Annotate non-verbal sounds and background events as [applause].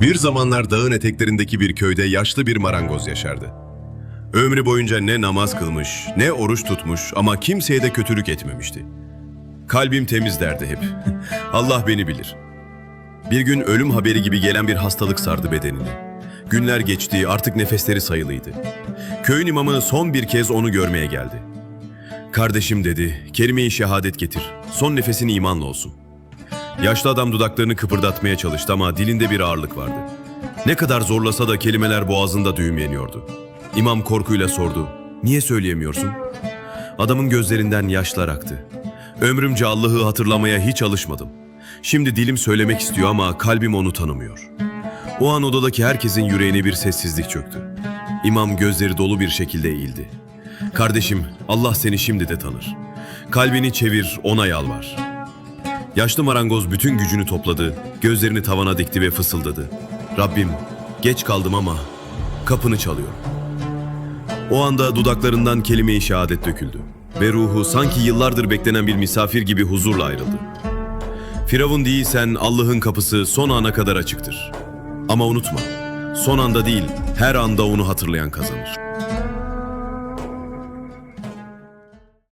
Bir zamanlar dağın eteklerindeki bir köyde yaşlı bir marangoz yaşardı. Ömrü boyunca ne namaz kılmış, ne oruç tutmuş ama kimseye de kötülük etmemişti. Kalbim temiz derdi hep. [laughs] Allah beni bilir. Bir gün ölüm haberi gibi gelen bir hastalık sardı bedenini. Günler geçti, artık nefesleri sayılıydı. Köyün imamı son bir kez onu görmeye geldi. Kardeşim dedi, kelime-i şehadet getir. Son nefesin imanla olsun. Yaşlı adam dudaklarını kıpırdatmaya çalıştı ama dilinde bir ağırlık vardı. Ne kadar zorlasa da kelimeler boğazında düğümleniyordu. İmam korkuyla sordu, niye söyleyemiyorsun? Adamın gözlerinden yaşlar aktı. Ömrümce Allah'ı hatırlamaya hiç alışmadım. Şimdi dilim söylemek istiyor ama kalbim onu tanımıyor. O an odadaki herkesin yüreğine bir sessizlik çöktü. İmam gözleri dolu bir şekilde eğildi. Kardeşim, Allah seni şimdi de tanır. Kalbini çevir, ona yalvar. Yaşlı marangoz bütün gücünü topladı, gözlerini tavana dikti ve fısıldadı. Rabbim, geç kaldım ama kapını çalıyor. O anda dudaklarından kelime-i şehadet döküldü ve ruhu sanki yıllardır beklenen bir misafir gibi huzurla ayrıldı. Firavun değilsen Allah'ın kapısı son ana kadar açıktır. Ama unutma, son anda değil, her anda onu hatırlayan kazanır.